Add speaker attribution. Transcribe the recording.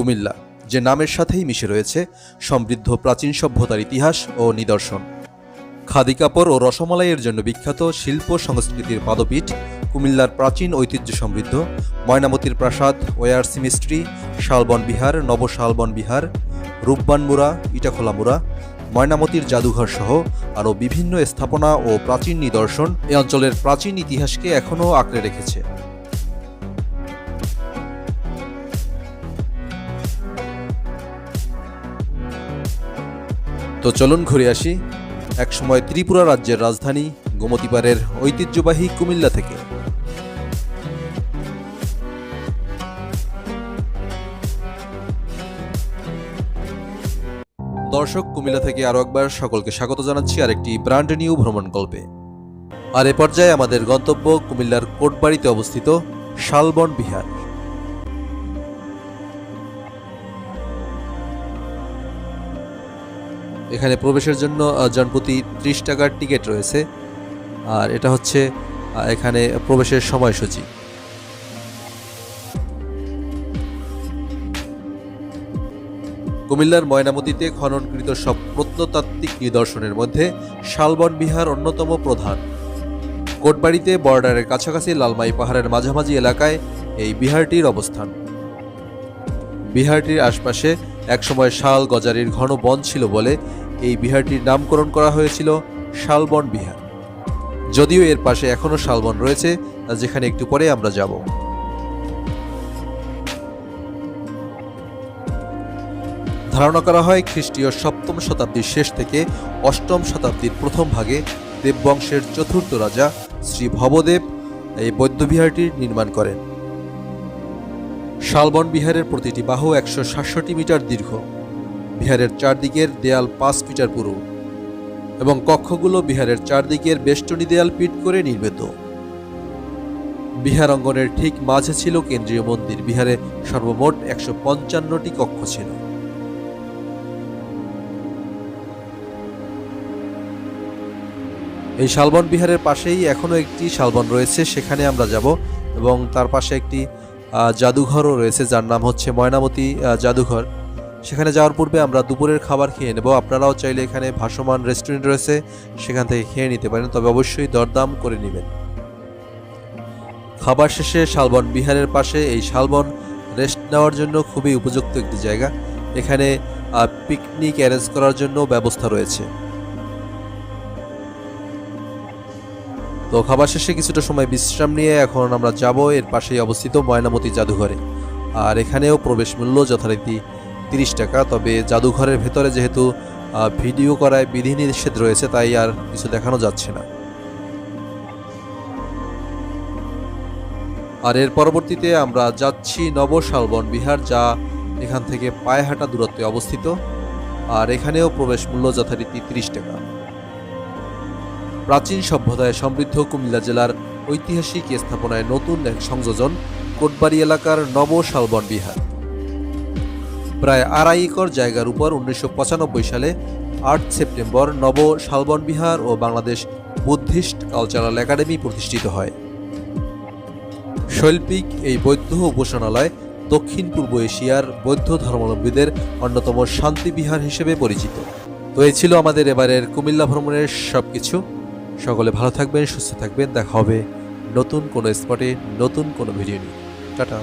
Speaker 1: কুমিল্লা, যে নামের সাথেই মিশে রয়েছে সমৃদ্ধ প্রাচীন সভ্যতার ইতিহাস ও নিদর্শন। খাদি কাপড় ও রসমালাইয়ের জন্য বিখ্যাত শিল্প সংস্কৃতির পাদপীঠ কুমিল্লার প্রাচীন ঐতিহ্য সমৃদ্ধ, ময়নামতির প্রাসাদ ওয়ার সিমিস্ট্রি শালবন বিহার নব শালবন বিহার রূপবানমুড়া ইটাখোলামুড়া ময়নামতির জাদুঘর সহ আরও বিভিন্ন স্থাপনা ও প্রাচীন নিদর্শন এ অঞ্চলের প্রাচীন ইতিহাসকে এখনও আঁকড়ে রেখেছে। তো চলুন ঘুরে আসি একসময় ত্রিপুরা রাজ্যের রাজধানী গোমতীপাড়ের ঐতিহ্যবাহী কুমিল্লা থেকে। দর্শক, কুমিল্লা থেকে আরও একবার সকলকে স্বাগত জানাচ্ছি আরেকটি ব্র্যান্ড নিউ ভ্রমণ গল্পে। আর এ পর্যায়ে আমাদের গন্তব্য কুমিল্লার কোটবাড়িতে অবস্থিত শালবন বিহার। এখানে প্রবেশের জন্য জনপ্রতি ত্রিশ টাকার টিকিট রয়েছে। আর এটা হচ্ছে এখানে প্রবেশের সময়সূচি। কুমিল্লার ময়নামতিতে খননকৃত সব প্রত্নতাত্ত্বিক নিদর্শনের মধ্যে শালবন বিহার অন্যতম প্রধান। কোটবাড়িতে বর্ডারের কাছাকাছি লালমাই পাহাড়ের মাঝামাঝি এলাকায় এই বিহারটির অবস্থান। বিহারটির আশপাশে একসময় শাল গজারির ঘন বন ছিল বলে এই বিহারটির নামকরণ করা হয়েছিল শালবন বিহার। যদিও এর পাশে এখনও শালবন রয়েছে, যেখানে একটু পরে আমরা যাব। ধারণা করা হয় খ্রিস্টীয় সপ্তম শতাব্দীর শেষ থেকে অষ্টম শতাব্দীর প্রথম ভাগে দেববংশের চতুর্থ রাজা শ্রী ভবদেব এই বৌদ্ধবিহারটির নির্মাণ করেন। শালবন বিহারের প্রতিটি বাহু একশো সাতষট্টি মিটার দীর্ঘ। বিহারের চারদিকের দেয়াল পাঁচ মিটার পুরু এবং কক্ষগুলো বিহারের চারদিকের বেষ্টনী দেয়াল পিট করে নির্মিত। বিহার অঙ্গনের ঠিক মাঝে ছিল কেন্দ্রীয় মন্দির। বিহারে সর্বমোট একশো পঞ্চান্নটি কক্ষ ছিল। এই শালবন বিহারের পাশেই এখনও একটি শালবন রয়েছে, সেখানে আমরা যাব এবং তার পাশে একটি জাদুঘরও রয়েছে, যার নাম হচ্ছে ময়নামতি জাদুঘর। সেখানে যাওয়ার পূর্বে আমরা দুপুরের খাবার খেয়ে নেব। আপনারাও চাইলে এখানে ভাসমান রেস্টুরেন্ট রয়েছে, সেখান থেকে খেয়ে নিতে পারেন, তবে অবশ্যই দরদাম করে নেবেন। খাবার শেষে শালবন বিহারের পাশে এই শালবন রেস্ট নেওয়ার জন্য খুবই উপযুক্ত একটি জায়গা। এখানে পিকনিক অ্যারেঞ্জ করার জন্য ব্যবস্থা রয়েছে। তো খাবার শেষে কিছুটা সময় বিশ্রাম নিয়ে এখন আমরা যাব, এর পাশেই অবস্থিত ময়নামতি জাদুঘরে। আর এখানেও প্রবেশ মূল্য যথারীতি তিরিশ টাকা, তবে জাদুঘরের ভেতরে যেহেতু ভিডিও করায় বিধিনিষেধ রয়েছে, তাই আর কিছু দেখানো যাচ্ছে না। আর এর পরবর্তীতে আমরা যাচ্ছি নবশালবন বিহার, যা এখান থেকে পায়ে হাঁটা দূরত্বে অবস্থিত। আর এখানেও প্রবেশ মূল্য যথারীতি তিরিশ টাকা। প্রাচীন সভ্যতায় সমৃদ্ধ কুমিল্লা জেলার ঐতিহাসিক স্থাপনায় নতুন এক সংযোজন কোটবাড়ি এলাকার নব শালবন বিহার। প্রায় আড়াই একর জায়গার উপর উনিশশো পঁচানব্বই সালে আট সেপ্টেম্বর নব শালবন বিহার ও বাংলাদেশ বুদ্ধিস্ট কালচারাল একাডেমি প্রতিষ্ঠিত হয়। শৈল্পিক এই বৌদ্ধ উপাসনালয় দক্ষিণ পূর্ব এশিয়ার বৌদ্ধ ধর্মাবলম্বীদের অন্যতম শান্তি বিহার হিসেবে পরিচিত। তো এই ছিল আমাদের এবারের কুমিল্লা ভ্রমণের সবকিছু। সকলে ভালো থাকবেন, সুস্থ থাকবেন। দেখা হবে নতুন কোনো স্পটে নতুন কোনো ভিডিও নিয়ে। টাটা।